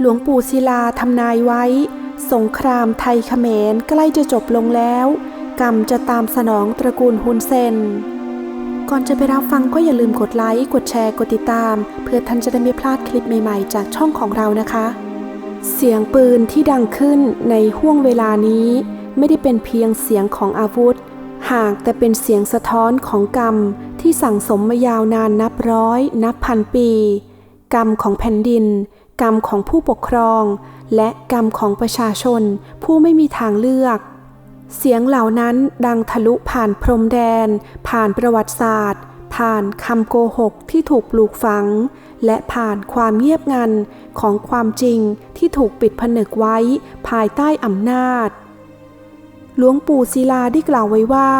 หลวงปู่ศิลาทำนายไว้ สงครามไทยเขมรใกล้จะจบลงแล้ว กรรมจะตามสนองตระกูลฮุนเซน ก่อนจะไปรับฟังก็อย่าลืมกดไลค์กดแชร์กดติดตาม เพื่อท่านจะได้ไม่พลาดคลิปใหม่ๆ จากช่องของเรานะคะ เสียงปืนที่ดังขึ้นในห่วงเวลานี้ ไม่ได้เป็นเพียงเสียงของอาวุธ หากแต่เป็นเสียงสะท้อนของกรรมที่สั่งสมมายาวนานนับร้อย นับพันปี กรรมของแผ่นดิน กรรมของผู้ปกครอง และกรรมของประชาชนผู้ไม่มีทางเลือก เสียงเหล่านั้นดังทะลุผ่านพรมแดน ผ่านประวัติศาสตร์ ผ่านคำโกหกที่ถูกปลูกฝัง และผ่านความเงียบงันของความจริงที่ถูกปิดผนึกไว้ภายใต้อำนาจ หลวงปู่ศิลาได้กล่าวไว้ว่า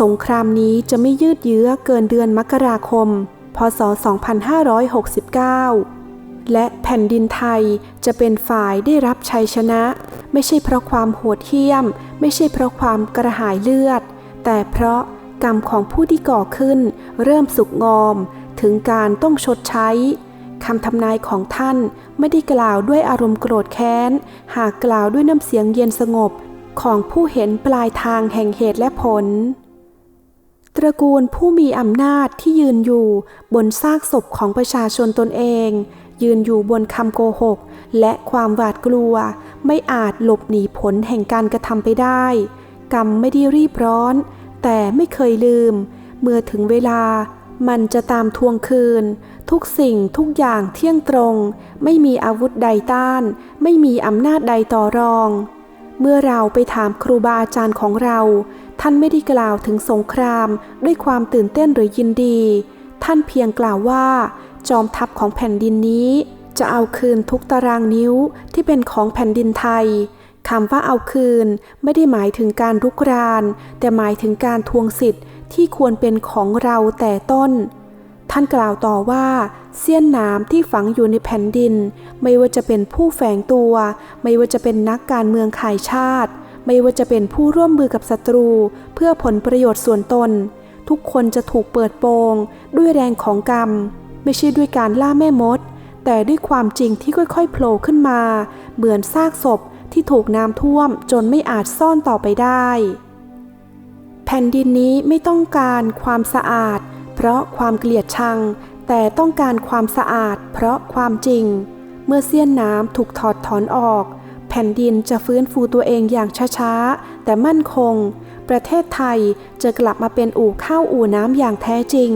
สงครามนี้จะไม่ยืดเยื้อเกินเดือนมกราคม พศ 2569 และแผ่นดินไทยจะเป็นฝ่ายได้รับชัยชนะ ไม่ใช่เพราะความโหดเหี้ยม ไม่ใช่เพราะความกระหายเลือด แต่เพราะกรรมของผู้ที่ก่อขึ้น เริ่มสุกงอม ถึงการต้องชดใช้คำทำนายของท่านไม่ได้กล่าวด้วยอารมณ์โกรธแค้น หากกล่าวด้วยน้ำเสียงเย็นสงบของผู้เห็นปลายทางแห่งเหตุและผล ตระกูลผู้มีอำนาจที่ยืนอยู่บนซากศพของประชาชนตนเอง ยืนอยู่บนคำโกหก และความหวาดกลัว ไม่อาจหลบหนีผลแห่งการกระทำไปได้ กรรมไม่ได้รีบร้อน แต่ไม่เคยลืม เมื่อถึงเวลา มันจะตามทวงคืน ทุกสิ่งทุกอย่างเที่ยงตรง ไม่มีอาวุธใดต้าน ไม่มีอำนาจใดต่อรอง เมื่อเราไปถามครูบาอาจารย์ของเรา ท่านไม่ได้กล่าวถึงสงครามด้วยความตื่นเต้นหรือยินดี ท่านเพียงกล่าวว่า จอมทัพของแผ่นดินนี้ จะเอาคืนทุกตารางนิ้วที่เป็นของแผ่นดินไทยคำว่าเอาคืนไม่ได้หมายถึงการรุกราน แต่หมายถึงการทวงสิทธิ์ที่ควรเป็นของเราแต่ต้น ท่านกล่าวต่อว่าเสี้ยนน้ำที่ฝังอยู่ในแผ่นดิน ไม่ว่าจะเป็นผู้แฝงตัว ไม่ว่าจะเป็นนักการเมืองขายชาติ ไม่ว่าจะเป็นผู้ร่วมมือกับศัตรู เพื่อผลประโยชน์ส่วนตน ทุกคนจะถูกเปิดโปงด้วยแรงของกรรม ไม่ใช่ด้วยการล่าแม่มด แต่ด้วยความจริงที่ค่อยๆโผล่ขึ้นมา เหมือนซากศพที่ถูกน้ำท่วมจนไม่อาจซ่อนต่อไปได้ แผ่นดินนี้ไม่ต้องการความสะอาด เพราะความเกลียดชัง แต่ต้องการความสะอาด เพราะความจริง เมื่อเสี้ยนน้ำถูกถอดถอนออก แผ่นดินจะฟื้นฟูตัวเองอย่างช้าๆ แต่มั่นคง ประเทศไทยจะกลับมาเป็นอู่ข้าวอู่น้ำอย่างแท้จริง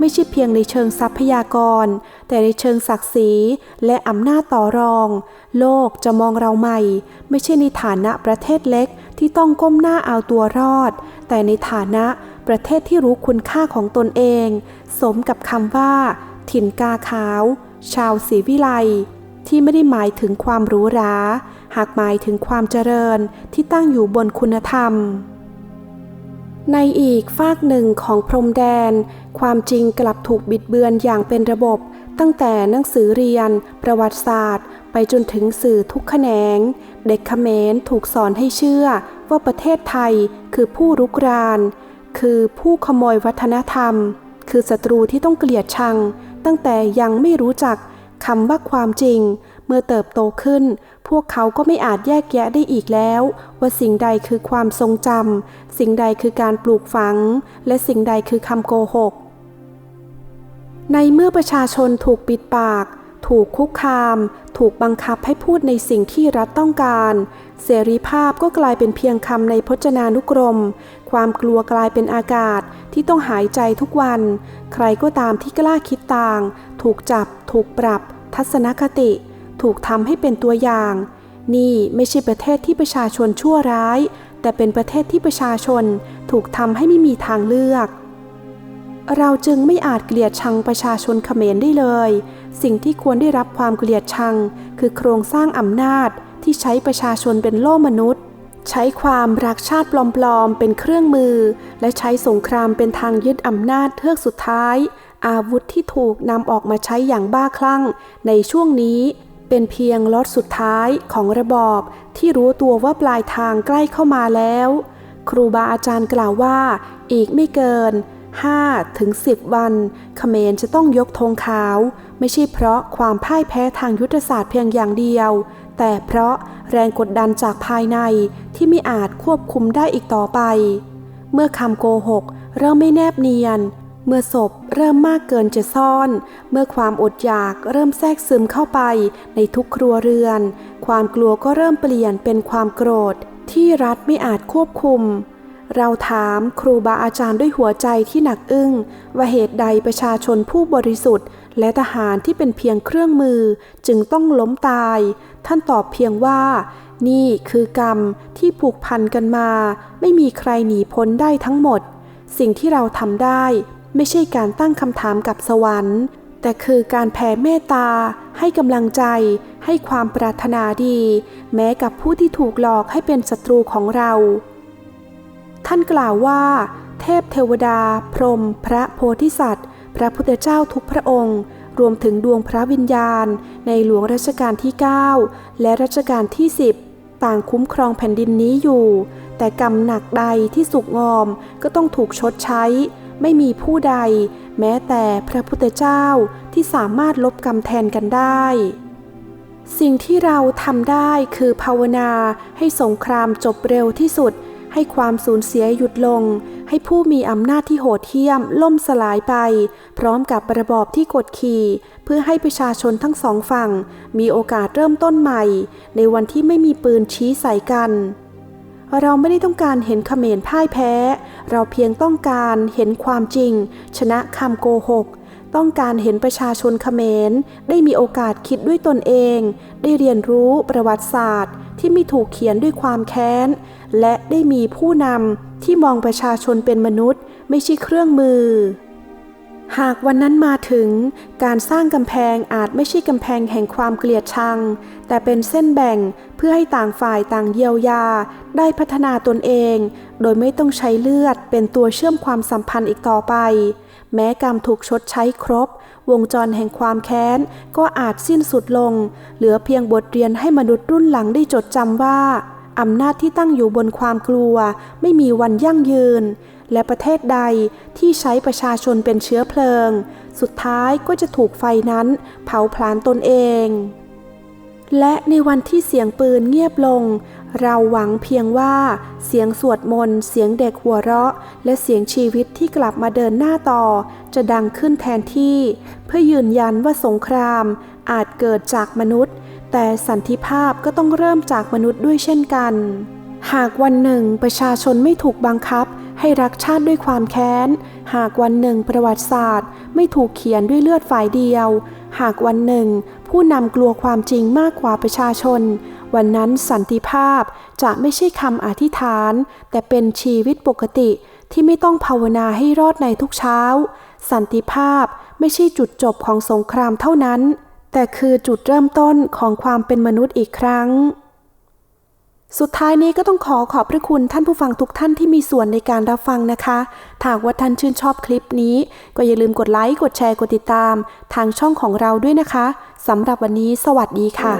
ไม่ใช่เพียงในเชิงทรัพยากร แต่ในเชิงศักดิ์ศรีและอำนาจต่อรอง โลกจะมองเราใหม่ ไม่ใช่ในฐานะประเทศเล็กที่ต้องก้มหน้าเอาตัวรอด แต่ในฐานะประเทศที่รู้คุณค่าของตนเอง สมกับคำว่า ถิ่นกาขาว ชาวศรีวิไลที่ไม่ได้หมายถึงความหรูหรา หากหมายถึงความเจริญที่ตั้งอยู่บนคุณธรรม ในอีกฝากหนึ่งของพรมแดน ความจริงกลับถูกบิดเบือนอย่างเป็นระบบ ตั้งแต่หนังสือเรียน ประวัติศาสตร์ ไปจนถึงสื่อทุกแขนง เด็กเขมรถูกสอนให้เชื่อว่าประเทศไทยคือผู้รุกราน คือผู้ขโมยวัฒนธรรม คือศัตรูที่ต้องเกลียดชัง ตั้งแต่ยังไม่รู้จักคำว่าความจริง มื่อเติบโตขึ้น พวกเขาก็ไม่อาจแยกแยะได้อีกแล้ว ว่าสิ่งใดคือความทรงจำสิ่งใดคือการปลูกฝัง และสิ่งใดคือคำโกหก ในเมื่อประชาชนถูกปิดปาก ถูกคุกคาม ถูกบังคับให้พูดในสิ่งที่รัฐต้องการ เสรีภาพก็กลายเป็นเพียงคำในพจนานุกรม ความกลัวกลายเป็นอากาศที่ต้องหายใจทุกวัน ใครก็ตามที่กล้าคิดต่าง ถูกจับ ถูกปรับ ทัศนคติ ถูกทำให้เป็นตัวอย่าง นี่ไม่ใช่ประเทศที่ประชาชนชั่วร้าย แต่เป็นประเทศที่ประชาชนถูกทำให้ไม่มีทางเลือก เราจึงไม่อาจเกลียดชังประชาชนเขมรได้เลย สิ่งที่ควรได้รับความเกลียดชัง คือโครงสร้างอำนาจที่ใช้ประชาชนเป็นโล่มนุษย์ใช้ความรักชาติปลอมๆ เป็นเครื่องมือ และใช้สงครามเป็นทางยึดอำนาจเทือกสุดท้าย อาวุธที่ถูกนำออกมาใช้อย่างบ้าคลั่ง ในช่วงนี้ เป็นเพียงล็อตสุดท้ายของระบอบที่รู้ตัวว่าปลายทางใกล้เข้ามาแล้ว ครูบาอาจารย์กล่าวว่าอีกไม่เกิน5ถึง10 วันเขมรจะต้องยกธงขาว ไม่ใช่เพราะความพ่ายแพ้ทางยุทธศาสตร์เพียงอย่างเดียว แต่เพราะแรงกดดันจากภายในที่ไม่อาจควบคุมได้อีกต่อไป เมื่อคำโกหกเริ่มไม่แนบเนียน เมื่อศพ เริ่มมากเกินจะซ่อน เมื่อความอดอยากเริ่มแทรกซึมเข้าไปในทุกครัวเรือน ความกลัวก็เริ่มเปลี่ยนเป็นความโกรธ ที่รัฐไม่อาจควบคุม เราถามครูบาอาจารย์ด้วยหัวใจที่หนักอึ้ง ว่าเหตุใดประชาชนผู้บริสุทธิ์ และทหารที่เป็นเพียงเครื่องมือ จึงต้องล้มตาย ท่านตอบเพียงว่า นี่คือกรรมที่ผูกพันกันมา ไม่มีใครหนีพ้นได้ทั้งหมดสิ่งที่เราทำได้ ไม่ใช่การตั้งคำถามกับสวรรค์ แต่คือการแผ่เมตตา ให้กำลังใจ ให้ความปรารถนาดี แม้กับผู้ที่ถูกหลอกให้เป็นศัตรูของเรา ท่านกล่าวว่า เทพเทวดา พรหมพระโพธิสัตว์ พระพุทธเจ้าทุกพระองค์ รวมถึงดวงพระวิญญาณ ในหลวงรัชกาลที่ 9 และรัชกาลที่ 10 ต่างคุ้มครองแผ่นดินนี้อยู่แต่กรรมหนักใดที่สุกงอมก็ต้องถูกชดใช้ ไม่มีผู้ใด แม้แต่พระพุทธเจ้าที่สามารถลบกรรมแทนกันได้ สิ่งที่เราทำได้คือภาวนาให้สงครามจบเร็วที่สุด ให้ความสูญเสียหยุดลง ให้ผู้มีอำนาจที่โหดเหี้ยมล่มสลายไป พร้อมกับระบอบที่กดขี่ เพื่อให้ประชาชนทั้งสองฝั่ง มีโอกาสเริ่มต้นใหม่ ในวันที่ไม่มีปืนชี้ใส่กัน เราไม่ได้ต้องการเห็นเขมรพ่ายแพ้ เราเพียงต้องการเห็นความจริง ชนะคำโกหก ต้องการเห็นประชาชนเขมร ได้มีโอกาสคิดด้วยตนเอง ได้เรียนรู้ประวัติศาสตร์ ที่ไม่ถูกเขียนด้วยความแค้น และได้มีผู้นำที่มองประชาชนเป็นมนุษย์ ไม่ใช่เครื่องมือ หากวันนั้นมาถึง การสร้างกำแพงอาจไม่ใช่กำแพงแห่งความเกลียดชัง แต่เป็นเส้นแบ่งเพื่อให้ต่างฝ่ายต่างเยียวยา ได้พัฒนาตนเอง โดยไม่ต้องใช้เลือดเป็นตัวเชื่อมความสัมพันธ์อีกต่อไป แม้กรรมถูกชดใช้ครบ วงจรแห่งความแค้น ก็อาจสิ้นสุดลง เหลือเพียงบทเรียนให้มนุษย์รุ่นหลังได้จดจำว่าอำนาจที่ตั้งอยู่บนความกลัว ไม่มีวันยั่งยืน และประเทศใดที่ใช้ประชาชนเป็นเชื้อเพลิง สุดท้ายก็จะถูกไฟนั้นเผาผลาญตนเอง และในวันที่เสียงปืนเงียบลง เราหวังเพียงว่า เสียงสวดมนต์เสียงเด็กหัวเราะ และเสียงชีวิตที่กลับมาเดินหน้าต่อ จะดังขึ้นแทนที่ เพื่อยืนยันว่าสงคราม อาจเกิดจากมนุษย์ แต่สันติภาพก็ต้องเริ่มจากมนุษย์ด้วยเช่นกันหากวันหนึ่งประชาชนไม่ถูกบังคับ ให้รักชาติด้วยความแค้น หากวันหนึ่งประวัติศาสตร์ ไม่ถูกเขียนด้วยเลือดฝ่ายเดียว หากวันหนึ่ง ผู้นำกลัวความจริงมากกว่าประชาชน วันนั้นสันติภาพจะไม่ใช่คำอธิษฐาน แต่เป็นชีวิตปกติที่ไม่ต้องภาวนาให้รอดในทุกเช้า สันติภาพไม่ใช่จุดจบของสงครามเท่านั้น แต่คือจุดเริ่มต้นของความเป็นมนุษย์อีกครั้ง สุดท้ายนี้ก็ต้องขอขอบพระคุณท่านผู้ฟังทุกท่านที่มีส่วนในการรับฟังนะคะหากว่าท่านชื่นชอบคลิปนี้ ก็อย่าลืมกดไลค์ กดแชร์ กดติดตาม ทางช่องของเราด้วยนะคะสำหรับวันนี้สวัสดีค่ะ